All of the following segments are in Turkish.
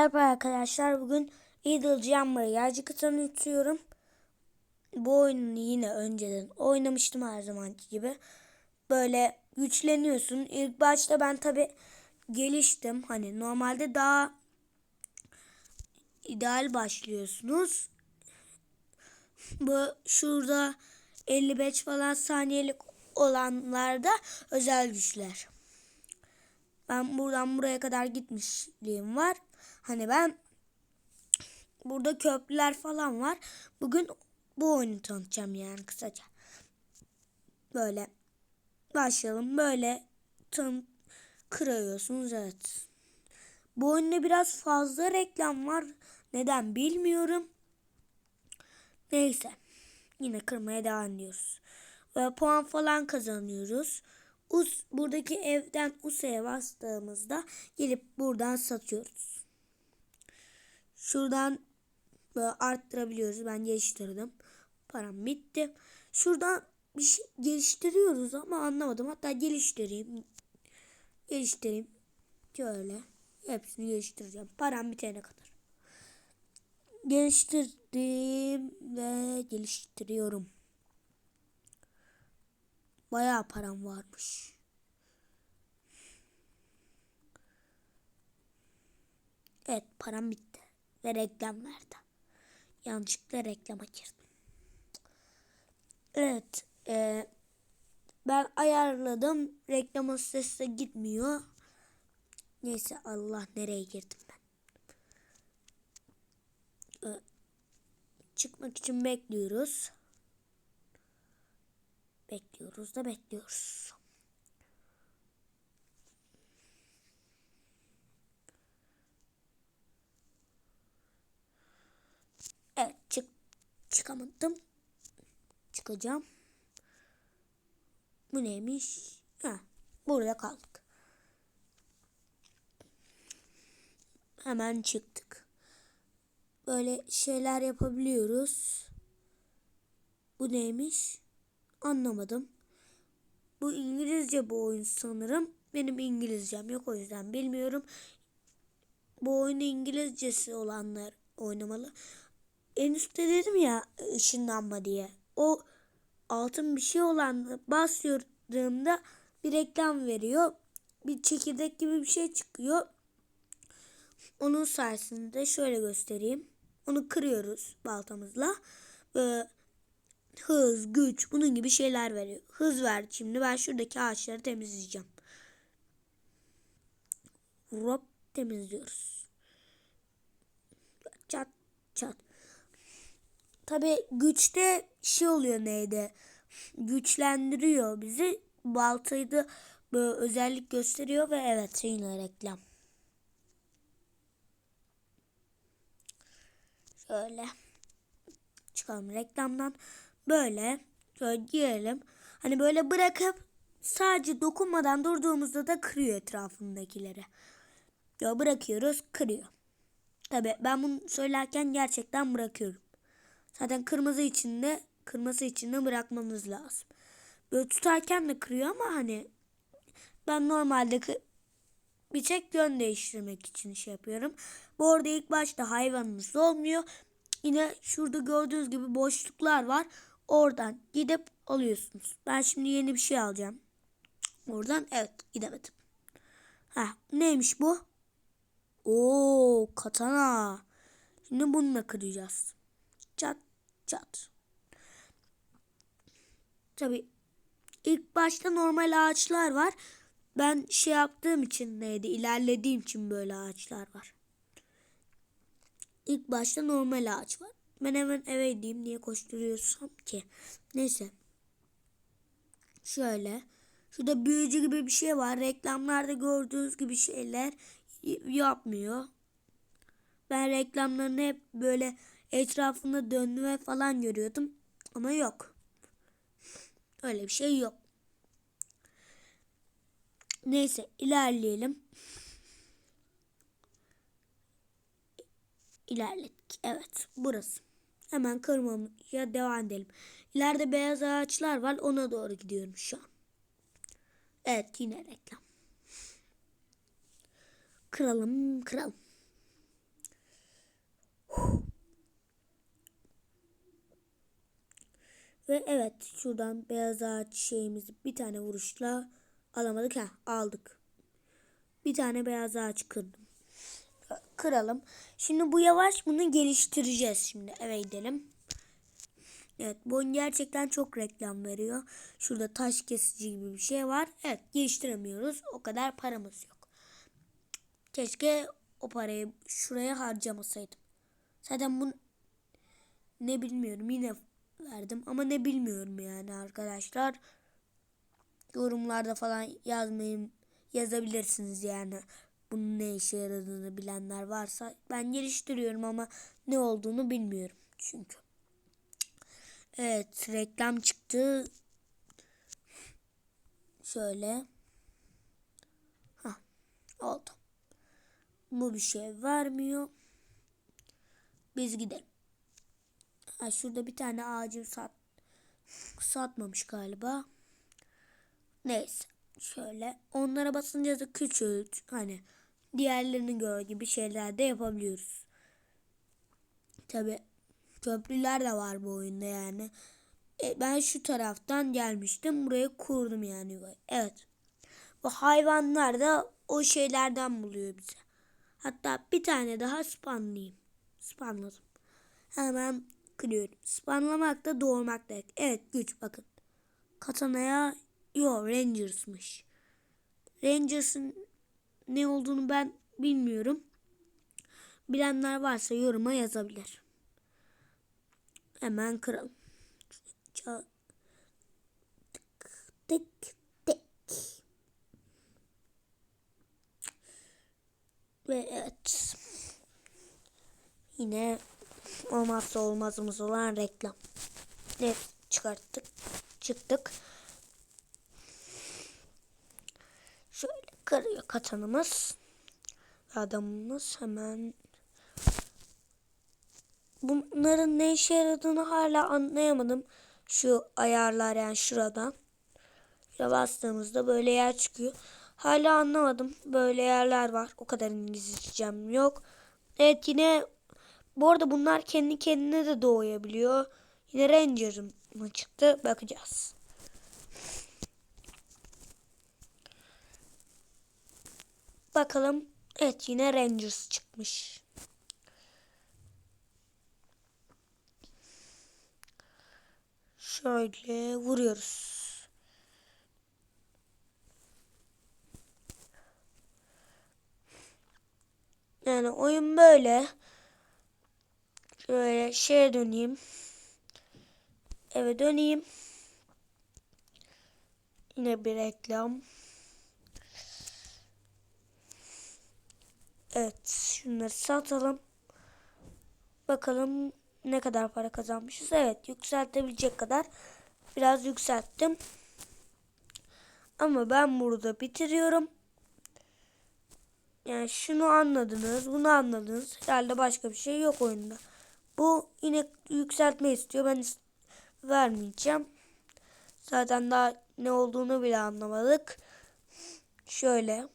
Merhaba arkadaşlar. Bugün Idle Jammer'ı yağcı tanıtıyorum. Bu oyunu yine önceden oynamıştım her zamanki gibi. Böyle güçleniyorsun. İlk başta ben tabi geliştim. Hani normalde daha ideal başlıyorsunuz. Bu şurada 55 falan saniyelik olanlarda özel güçler. Ben buradan buraya kadar gitmişliğim var. Hani ben burada köprüler falan var. Bugün bu oyunu tanıtacağım yani kısaca. Böyle başlayalım. Böyle tan kırıyorsunuz evet. Bu oyunda biraz fazla reklam var. Neden bilmiyorum. Neyse. Yine kırmaya devam ediyoruz. Ve puan falan kazanıyoruz. Us, buradaki evden USA'ya bastığımızda gelip buradan satıyoruz. Şuradan arttırabiliyoruz. Ben geliştirdim. Param bitti. Şuradan bir şey geliştiriyoruz ama anlamadım. Hatta geliştireyim. Geliştireyim. Şöyle. Hepsini geliştireceğim. Param bitene kadar. Geliştirdim ve geliştiriyorum. Bayağı param varmış. Evet param bitti. Ve reklam verdi. Yanlışlıkla reklama girdim. Evet. E, ben ayarladım. Reklama sesi gitmiyor. Neyse Allah nereye girdim ben. E, çıkmak için bekliyoruz. Bekliyoruz da bekliyoruz. Evet çık çıkamadım. Çıkacağım. Bu neymiş? Ha, burada kaldık. Hemen çıktık. Böyle şeyler yapabiliyoruz. Bu neymiş? Anlamadım. Bu İngilizce bu oyun sanırım. Benim İngilizcem yok o yüzden bilmiyorum. Bu oyunu İngilizcesi olanlar oynamalı. En üstte dedim ya ışınlanma diye. O altın bir şey olan basıyordığımda bir reklam veriyor. Bir çekirdek gibi bir şey çıkıyor. Onun sayesinde şöyle göstereyim. Onu kırıyoruz baltamızla. Böyle hız, güç bunun gibi şeyler veriyor. Hız ver şimdi ben şuradaki ağaçları temizleyeceğim. Rop temizliyoruz. Çat çat. Tabi güçte şey oluyor neydi? Güçlendiriyor bizi. Baltayı da böyle özellik gösteriyor ve evet yine reklam. Şöyle çıkalım reklamdan. Böyle şöyle girelim. Hani böyle bırakıp sadece dokunmadan durduğumuzda da kırıyor etrafındakileri. Ya bırakıyoruz kırıyor. Tabi ben bunu söylerken gerçekten bırakıyorum. Zaten kırmızı içinde kırması için de bırakmanız lazım. Böyle tutarken de kırıyor ama hani ben normalde bir tek yön değiştirmek için şey yapıyorum. Bu arada ilk başta hayvanımız olmuyor. Yine şurada gördüğünüz gibi boşluklar var. Oradan gidip alıyorsunuz. Ben şimdi yeni bir şey alacağım. Oradan evet gidemedim. Ha neymiş bu? Oo katana. Şimdi bununla kıracağız. Çat çat. Tabi ilk başta normal ağaçlar var. Ben şey yaptığım için neydi ilerlediğim için böyle ağaçlar var. İlk başta normal ağaç var. Ben hemen eve gideyim niye koşturuyorsam ki. Neyse. Şöyle. Şurada büyücü gibi bir şey var. Reklamlarda gördüğünüz gibi şeyler yapmıyor. Ben reklamlarını hep böyle etrafında dönme falan görüyordum. Ama yok. Öyle bir şey yok. Neyse ilerleyelim. İlerlettik. Evet burası. Hemen kırmamaya devam edelim. İleride beyaz ağaçlar var. Ona doğru gidiyorum şu an. Evet yine reklam. Kıralım kıralım. Ve evet şuradan beyaz ağaç şeyimizi bir tane vuruşla alamadık. ha aldık. Bir tane beyaz ağaç kırdım. Kıralım. Şimdi bu yavaş bunu geliştireceğiz şimdi. Eve gidelim. Evet bu oyun gerçekten çok reklam veriyor. Şurada taş kesici gibi bir şey var. Evet geliştiremiyoruz. O kadar paramız yok. Keşke o parayı şuraya harcamasaydım. Zaten bu ne bilmiyorum yine verdim ama ne bilmiyorum yani arkadaşlar. Yorumlarda falan yazmayın yazabilirsiniz yani. Bunun ne işe yaradığını bilenler varsa ben geliştiriyorum ama ne olduğunu bilmiyorum çünkü. Evet reklam çıktı. Şöyle. Ha oldu. Bu bir şey vermiyor. Biz gidelim. Ha, şurada bir tane ağacı sat satmamış galiba. Neyse. Şöyle onlara basınca da küçült. Hani diğerlerini gör gibi şeyler de yapabiliyoruz. Tabi köprüler de var bu oyunda yani. E, ben şu taraftan gelmiştim. Buraya kurdum yani. Evet. Bu hayvanlar da o şeylerden buluyor bize. Hatta bir tane daha spanlayayım. Spanladım. Hemen kırıyorum. Spanlamak da doğurmak demek. Evet güç bakın. Katana'ya yo Rangers'mış. Rangers'ın ne olduğunu ben bilmiyorum. Bilenler varsa yoruma yazabilir. Hemen kıralım. Ça- Tık tık tık. Ve evet. Yine olmazsa olmazımız olan reklam. Ne çıkarttık. Çıktık. Şöyle kırıyor katanımız. Adamımız hemen bunların ne işe yaradığını hala anlayamadım. Şu ayarlar yani şuradan. Şuraya bastığımızda böyle yer çıkıyor. Hala anlamadım. Böyle yerler var. O kadar İngilizcem yok. Evet yine bu arada bunlar kendi kendine de doğuyabiliyor. Yine Ranger'ım çıktı? Bakacağız. Bakalım. Evet yine Rangers çıkmış. Şöyle vuruyoruz. Yani oyun böyle. Şöyle şeye döneyim. Eve döneyim. Yine bir reklam. Evet şunları satalım. Bakalım ne kadar para kazanmışız. Evet yükseltebilecek kadar biraz yükselttim. Ama ben burada bitiriyorum. Yani şunu anladınız, bunu anladınız. Herhalde başka bir şey yok oyunda. Bu yine yükseltme istiyor. Ben vermeyeceğim. Zaten daha ne olduğunu bile anlamadık. Şöyle.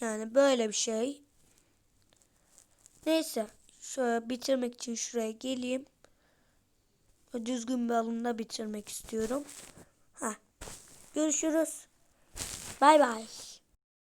Yani böyle bir şey. Neyse. Şöyle bitirmek için şuraya geleyim. Düzgün bir alımda bitirmek istiyorum. Ha. Görüşürüz. Bay bay.